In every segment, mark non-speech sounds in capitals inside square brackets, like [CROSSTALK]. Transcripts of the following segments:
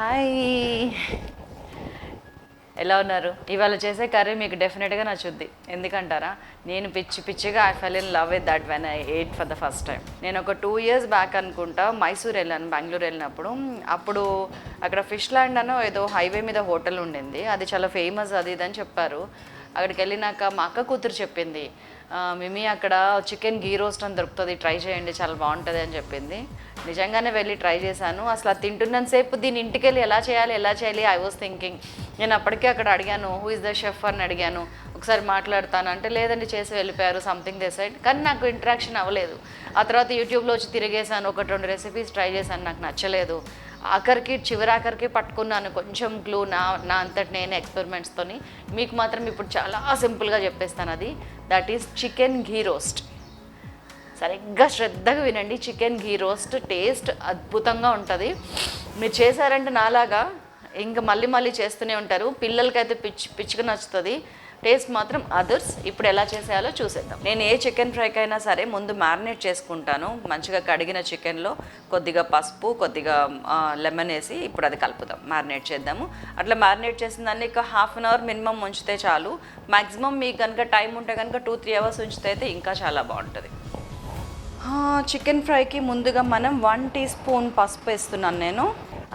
Hi. ఎలా ఉన్నారు? ఇవాళ చేసే కర్రీ మీకు డెఫినెట్గా నచ్చుద్ది. ఎందుకంటారా? నేను పిచ్చి పిచ్చిగా I fell in love with that when I ate for the first time నేను ఒక టూ ఇయర్స్ బ్యాక్ అనుకుంటా మైసూర్ వెళ్ళాను బెంగళూరు వెళ్ళినప్పుడు. అప్పుడు అక్కడ ఫిష్ ల్యాండ్ అనో ఏదో హైవే మీద హోటల్ ఉండింది. అది చాలా ఫేమస్ అది ఇది అని చెప్పారు. అక్కడికి వెళ్ళినాక మా అక్క కూతురు చెప్పింది మిమ్మీ అక్కడ చికెన్ గీ రోస్ట్ అని దొరుకుతుంది ట్రై చేయండి చాలా బాగుంటుంది అని చెప్పింది. నిజంగానే వెళ్ళి ట్రై చేశాను. అసలు అది తింటున్నంతసేపు దీని ఇంటికి వెళ్ళి ఎలా చేయాలి ఎలా చేయాలి ఐ వాస్ థింకింగ్ నేను అప్పటికే అక్కడ అడిగాను హూ ఇస్ ద షెఫ్ అని అడిగాను. ఒకసారి మాట్లాడతాను అంటే లేదండి చేసి వెళ్ళిపోయారు సంథింగ్ దే సైడ్ కానీ నాకు ఇంట్రాక్షన్ అవ్వలేదు. ఆ తర్వాత యూట్యూబ్లో వచ్చి తిరిగేసాను ఒకటి రెండు రెసిపీస్ ట్రై చేశాను నాకు నచ్చలేదు. ఆఖరికి చివరాఖరికి పట్టుకున్నాను. కొంచెం గ్లూ నా నా అంతటి నేను ఎక్స్పెరిమెంట్స్తోని మీకు మాత్రం ఇప్పుడు చాలా సింపుల్గా చెప్పేస్తాను అది. That is chicken ghee roast సరిగ్గా శ్రద్ధగా వినండి. చికెన్ ఘీ రోస్ట్ టేస్ట్ అద్భుతంగా ఉంటుంది. మీరు చేశారంటే నాలాగా ఇంకా మళ్ళీ మళ్ళీ చేస్తూనే ఉంటారు. పిల్లలకైతే పిచ్చి పిచ్చిగా నచ్చుతుంది. టేస్ట్ మాత్రం అదర్స్. ఇప్పుడు ఎలా చేసేయాలో చూసేద్దాం. నేను ఏ చికెన్ ఫ్రైకైనా సరే ముందు మ్యారినేట్ చేసుకుంటాను. మంచిగా కడిగిన చికెన్లో కొద్దిగా పసుపు కొద్దిగా లెమన్ వేసి ఇప్పుడు అది కలుపుదాం. మ్యారినేట్ చేద్దాము. అట్లా మ్యారినేట్ చేసిన దాన్ని ఇంకా హాఫ్ అన్ అవర్ మినిమం ఉంచితే చాలు. మ్యాక్సిమం మీకు కనుక టైం ఉంటే కనుక టూ త్రీ అవర్స్ ఉంచితే అయితే ఇంకా చాలా బాగుంటుంది. చికెన్ ఫ్రైకి ముందుగా మనం వన్ టీ స్పూన్ పసుపు వేస్తున్నాను నేను.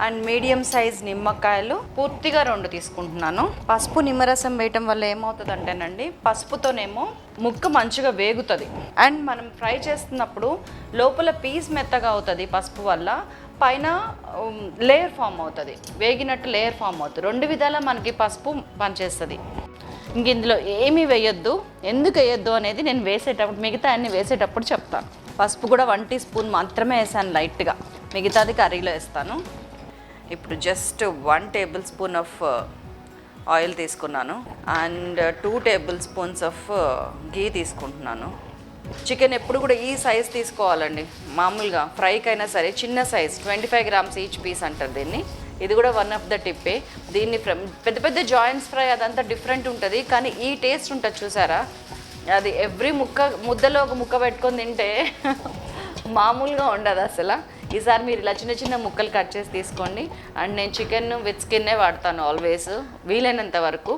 అండ్ మీడియం సైజ్ నిమ్మకాయలు పూర్తిగా రెండు తీసుకుంటున్నాను. పసుపు నిమ్మరసం వేయటం వల్ల ఏమవుతుంది అంటేనండి పసుపుతోనేమో ముక్క మంచిగా వేగుతుంది. అండ్ మనం ఫ్రై చేస్తున్నప్పుడు లోపల పీస్ మెత్తగా అవుతుంది పసుపు వల్ల పైన లేయర్ ఫామ్ అవుతుంది. వేగినట్టు లేయర్ ఫామ్ అవుతుంది. రెండు విధాలా మనకి పసుపు పనిచేస్తుంది. ఇంక ఇందులో ఏమీ వేయొద్దు. ఎందుకు వేయొద్దు అనేది నేను వేసేటప్పుడు మిగతా అన్ని వేసేటప్పుడు చెప్తాను. పసుపు కూడా వన్ టీ స్పూన్ మాత్రమే వేసాను లైట్గా. మిగతాది కర్రీలో వేస్తాను. ఇప్పుడు just one tablespoon of oil తీసుకున్నాను. And two tablespoons of ghee తీసుకుంటున్నాను. చికెన్ ఎప్పుడు కూడా ఈ సైజ్ తీసుకోవాలండి. మామూలుగా ఫ్రైకైనా సరే చిన్న size twenty five grams each piece అంటారు దీన్ని. ఇది కూడా వన్ ఆఫ్ ద టిప్పే దీన్ని ఫ్రమ్ పెద్ద పెద్ద జాయింట్స్ ఫ్రై అదంతా డిఫరెంట్ ఉంటుంది. కానీ ఈ టేస్ట్ ఉంటుంది చూసారా? అది ఎవ్రీ ముక్క ముద్దలో ఒక ముక్క పెట్టుకొని తింటే [LAUGHS] మామూలుగా ఉండదు అసలు. ఈసారి మీరు ఇలా చిన్న చిన్న ముక్కలు కట్ చేసి తీసుకోండి. అండ్ నేను చికెన్ విత్ స్కిన్నే వాడతాను ఆల్వేస్. వీలైనంత వరకు.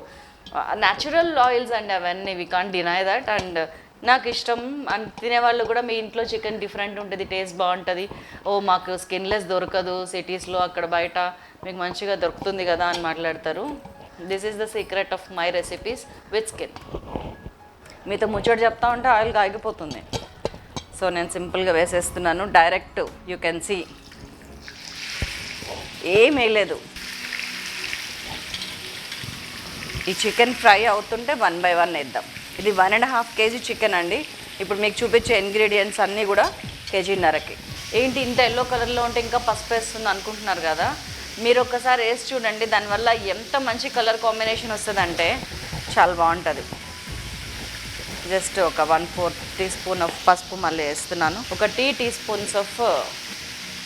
న్యాచురల్ ఆయిల్స్ అండ్ అవన్నీ. We can't deny that and నాకు ఇష్టం. అండ్ తినేవాళ్ళు కూడా మీ ఇంట్లో చికెన్ డిఫరెంట్ ఉంటుంది. టేస్ట్ బాగుంటుంది. ఓ మాకు స్కిన్లెస్ దొరకదు. సిటీస్లో అక్కడ బయట మీకు మంచిగా దొరుకుతుంది కదా అని మాట్లాడతారు. This is the secret of my recipes with skin మీతో ముచ్చట చెప్తా ఉంటే ఆయిల్ కాగిపోతుంది. సో నేను సింపుల్గా వేసేస్తున్నాను. డైరెక్ట్ యూ కెన్ సీ ఏం వేయలేదు ఈ చికెన్ ఫ్రై అవుతుంటే వన్ బై వన్ వేద్దాం. ఇది one and half KG chicken అండి. ఇప్పుడు మీకు చూపించే ఇంగ్రీడియంట్స్ అన్నీ కూడా కేజీన్నరకి. ఏంటి ఇంత ఎల్లో కలర్లో ఉంటే ఇంకా పసుపు వేస్తుంది అనుకుంటున్నారు కదా? మీరు ఒక్కసారి వేసి చూడండి. దానివల్ల ఎంత మంచి కలర్ కాంబినేషన్ వస్తుందంటే చాలా బాగుంటుంది. జస్ట్ ఒక one four teaspoon of పసుపు మళ్ళీ వేస్తున్నాను. ఒక టీ టీ స్పూన్స్ ఆఫ్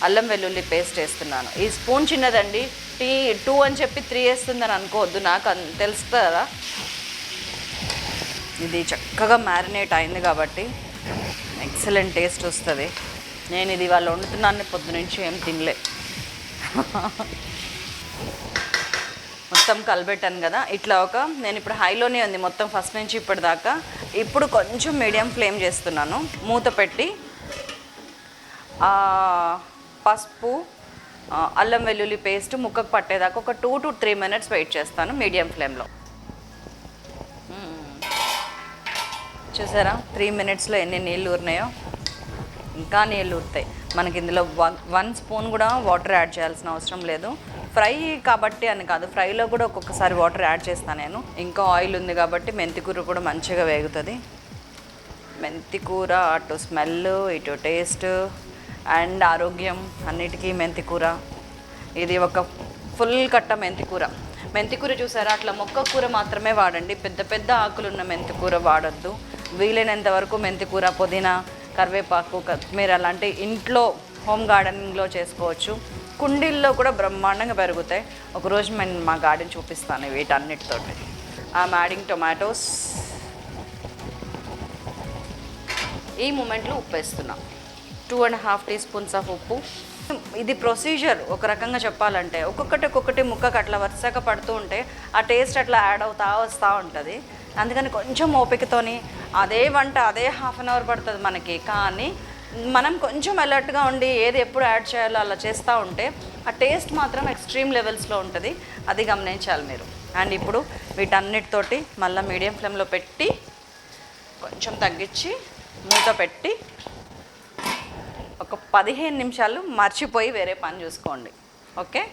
అల్లం వెల్లుల్లి పేస్ట్ వేస్తున్నాను. ఈ స్పూన్ చిన్నదండి. టీ టూ అని చెప్పి త్రీ వేస్తుందని అనుకోవద్దు. నాకు అంత తెలుసు కదా ఇది చక్కగా మ్యారినేట్ అయింది కాబట్టి ఎక్సలెంట్ టేస్ట్ వస్తుంది. నేను ఇది వాళ్ళు వండుతున్నాను పొద్దు నుంచి ఏం తినలే. [LAUGHS] మొత్తం కలబెట్టాను కదా. ఇట్లా ఒక నేను ఇప్పుడు హైలోనే ఉంది మొత్తం ఫస్ట్ నుంచి ఇప్పటిదాకా. ఇప్పుడు కొంచెం మీడియం ఫ్లేమ్ చేస్తున్నాను. మూత పెట్టి పసుపు అల్లం వెల్లుల్లి పేస్ట్ ముక్కకు పట్టేదాకా ఒక two to three minutes wait చేస్తాను మీడియం ఫ్లేమ్లో. చూసారా? త్రీ మినిట్స్లో ఎన్ని నీళ్ళు ఊరినాయో? ఇంకా నీళ్ళు ఊరుతాయి. మనకి ఇందులో వన్ వన్ స్పూన్ కూడా వాటర్ యాడ్ చేయాల్సిన అవసరం లేదు. ఫ్రై కాబట్టి అని కాదు. ఫ్రైలో కూడా ఒక్కొక్కసారి వాటర్ యాడ్ చేస్తాను నేను. ఇంకా ఆయిల్ ఉంది కాబట్టి మెంతి కూర కూడా మంచిగా వేగుతుంది. మెంతికూర అటు స్మెల్ ఇటు టేస్ట్ అండ్ ఆరోగ్యం అన్నిటికీ మెంతి కూర. ఇది ఒక ఫుల్ కట్ట మెంతి కూర. మెంతి కూర చూసారా? అట్లా మొక్క కూర మాత్రమే వాడండి. పెద్ద పెద్ద ఆకులున్న మెంతి కూర వాడద్దు. వీలైనంత వరకు మెంతి కూర పుదీనా కరివేపాకు కొత్తిమీర అలాంటి ఇంట్లో హోమ్ గార్డెనింగ్లో చేసుకోవచ్చు. కుండీల్లో కూడా బ్రహ్మాండంగా పెరుగుతాయి. ఒకరోజు నేను మా గార్డెన్ చూపిస్తాను వీటన్నిటితో ఐఎమ్ యాడింగ్ టొమాటోస్ ఈ మూమెంట్లో ఉప్పు వేస్తున్నా. Two and half teaspoons of ఉప్పు. ఇది ప్రొసీజర్ ఒక రకంగా చెప్పాలంటే ఒక్కొక్కటి ఒక్కొక్కటి ముక్కకు అట్లా వరుసగా పడుతూ ఉంటే ఆ టేస్ట్ అట్లా యాడ్ అవుతా వస్తూ ఉంటుంది. అందుకని కొంచెం ఓపికతోని అదే వంట అదే హాఫ్ అన్ అవర్ పడుతుంది మనకి. కానీ మనం కొంచెం అలర్ట్గా ఉండి ఏది ఎప్పుడు యాడ్ చేయాలో అలా చేస్తూ ఉంటే ఆ టేస్ట్ మాత్రం ఎక్స్ట్రీమ్ లెవెల్స్లో ఉంటుంది. అది గమనించాలి మీరు. అండ్ ఇప్పుడు వీటన్నిటితోటి మళ్ళీ మీడియం ఫ్లేమ్లో పెట్టి కొంచెం తగ్గించి మూత పెట్టి ఒక పదిహేను నిమిషాలు మర్చిపోయి వేరే పని చూసుకోండి. ఓకే?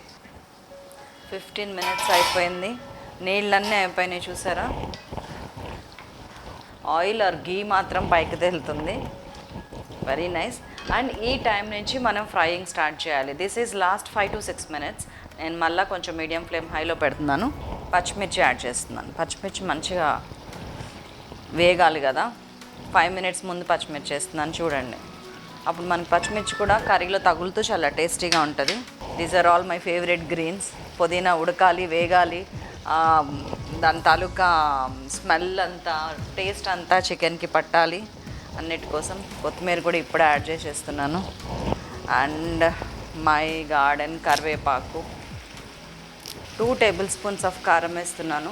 ఫిఫ్టీన్ మినిట్స్ అయిపోయింది. నీళ్ళన్నీ అయిపోయినాయి చూసారా? ఆయిల్ ఆర్ గీ మాత్రం పైకి తేలుతుంది. వెరీ నైస్ అండ్ ఈ టైం నుంచి మనం ఫ్రైయింగ్ స్టార్ట్ చేయాలి. This is last five to six minutes నేను మళ్ళీ కొంచెం మీడియం ఫ్లేమ్ హైలో పెడుతున్నాను. పచ్చిమిర్చి యాడ్ చేస్తున్నాను. పచ్చిమిర్చి మంచిగా వేగాలి కదా. ఫైవ్ మినిట్స్ ముందు పచ్చిమిర్చి వేస్తున్నాను. చూడండి. అప్పుడు మనకి పచ్చిమిర్చి కూడా కర్రీలో తగులుతూ చాలా టేస్టీగా ఉంటుంది. These are all my favourite greens పుదీనా ఉడకాలి వేగాలి. దాని తాలూకా స్మెల్ అంతా టేస్ట్ అంతా చికెన్కి పట్టాలి. అన్నిటి కోసం కొత్తిమీర కూడా ఇప్పుడే యాడ్ చేసేస్తున్నాను. అండ్ మై గార్డెన్ కరివేపాకు. టూ టేబుల్ స్పూన్స్ ఆఫ్ కారం వేస్తున్నాను.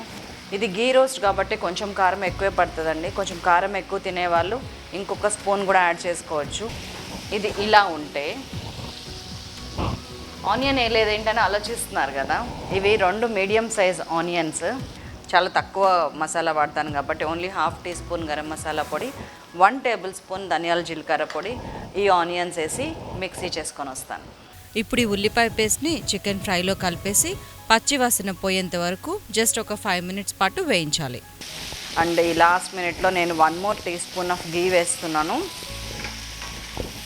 ఇది గీ రోస్ట్ కాబట్టి కొంచెం కారం ఎక్కువే పడుతుందండి. కొంచెం కారం ఎక్కువ తినేవాళ్ళు ఇంకొక స్పూన్ కూడా యాడ్ చేసుకోవచ్చు. ఇది ఇలా ఉంటే ఆనియన్ వేయలేదు ఏంటని ఆలోచిస్తున్నారు కదా. ఇవి రెండు మీడియం సైజ్ ఆనియన్స్. చాలా తక్కువ మసాలా వాడతాను కాబట్టి only half teaspoon garam masala పొడి వన్ టేబుల్ స్పూన్ ధనియాల జీలకర్ర పొడి ఈ ఆనియన్స్ వేసి మిక్సీ చేసుకొని వస్తాను. ఇప్పుడు ఈ ఉల్లిపాయ పేస్ట్ని చికెన్ ఫ్రైలో కలిపేసి పచ్చి వాసన పోయేంత వరకు జస్ట్ ఒక ఫైవ్ మినిట్స్ పాటు వేయించాలి. అండ్ ఈ లాస్ట్ మినిట్లో నేను one more teaspoon of ghee వేస్తున్నాను.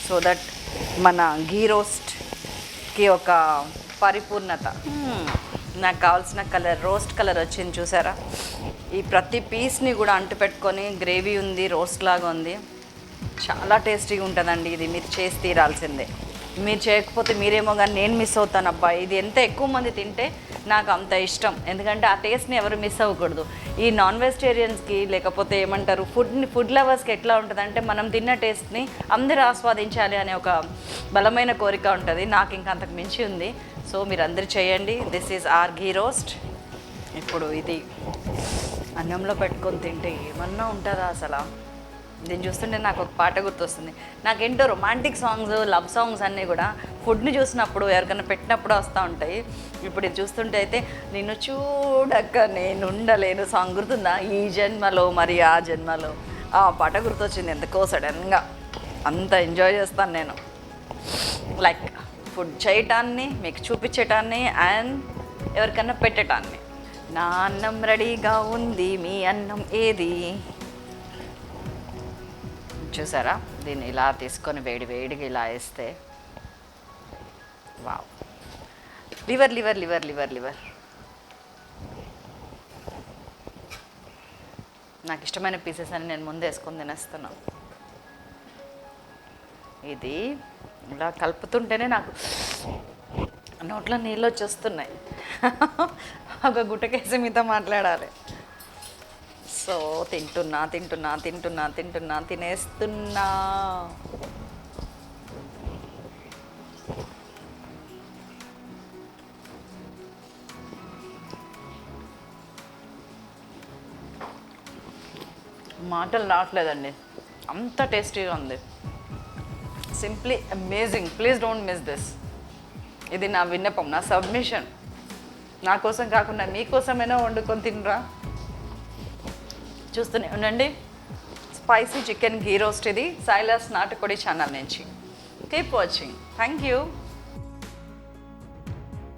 సో దట్ మన గీ రోస్ట్కి ఒక పరిపూర్ణత. నాకు కావాల్సిన కలర్ రోస్ట్ కలర్ వచ్చింది చూసారా? ఈ ప్రతి పీస్ని కూడా అంటు పెట్టుకొని గ్రేవీ ఉంది రోస్ట్ లాగా ఉంది. చాలా టేస్టీగా ఉంటుందండి ఇది మీరు చేసి తీరాల్సిందే. మీరు చేయకపోతే మీరేమో కానీ నేను మిస్ అవుతాను అబ్బా. ఇది ఎంత ఎక్కువ మంది తింటే నాకు అంత ఇష్టం. ఎందుకంటే ఆ టేస్ట్ని ఎవరు మిస్ అవ్వకూడదు. ఈ నాన్ వెజిటేరియన్స్కి లేకపోతే ఏమంటారు ఫుడ్ని ఫుడ్ లవర్స్కి ఎట్లా ఉంటుందంటే మనం తిన్న టేస్ట్ని అందరూ ఆస్వాదించాలి అనే ఒక బలమైన కోరిక ఉంటుంది. నాకు ఇంకా అంతకు మించి ఉంది. సో మీరు అందరు చేయండి. This is our ghee roast ఇప్పుడు ఇది అన్నంలో పెట్టుకొని తింటే ఏమన్నా ఉంటుందా అసలు? దీన్ని చూస్తుంటే నాకు ఒక పాట గుర్తొస్తుంది. నాకేంటో రొమాంటిక్ సాంగ్స్ లవ్ సాంగ్స్ అన్నీ కూడా ఫుడ్ని చూసినప్పుడు ఎవరికైనా పెట్టినప్పుడు వస్తూ ఉంటాయి. ఇప్పుడు ఇది చూస్తుంటే అయితే నిన్ను చూడక నేను ఉండలేను సాంగ్ గుర్తుందా? ఈ జన్మలో మరి ఆ జన్మలో. ఆ పాట గుర్తొచ్చింది. ఎంతకో సడన్గా అంత ఎంజాయ్ చేస్తాను నేను. లైక్ ఫుడ్ చేయటాన్ని మీకు చూపించటాన్ని అండ్ ఎవరికన్నా పెట్టటాన్ని. నా అన్నం రెడీగా ఉంది మీ అన్నం ఏది? చూసారా? దీన్ని ఇలా తీసుకొని వేడి వేడిగా ఇలా వేస్తే. Wow. Liver liver liver liver liver. నాకు ఇష్టమైన పీసెస్ అని నేను ముందు వేసుకొని తినేస్తున్నాను ఇది ఇలా కలుపుతుంటేనే నాకు నోట్లో నీళ్ళు వచ్చేస్తున్నాయి. ఒక గుట్టకేసి మీతో మాట్లాడాలి. సో తింటున్నా తింటున్నా తింటున్నా తింటున్నా తినేస్తున్నా. మాటలు రావట్లేదండి. అంత టేస్టీగా ఉంది. Simply amazing please don't miss this ఇది నా విన్నపం నా సబ్మిషన్. నా కోసం కాకుండా మీకోసమైనా వండుకొని తినరా? చూస్తూనే ఉండండి. స్పైసీ చికెన్ గీ రోస్ట్ ఇది. సైలాస్ నాటుకోడి ఛానల్ నుంచి. Keep watching thank you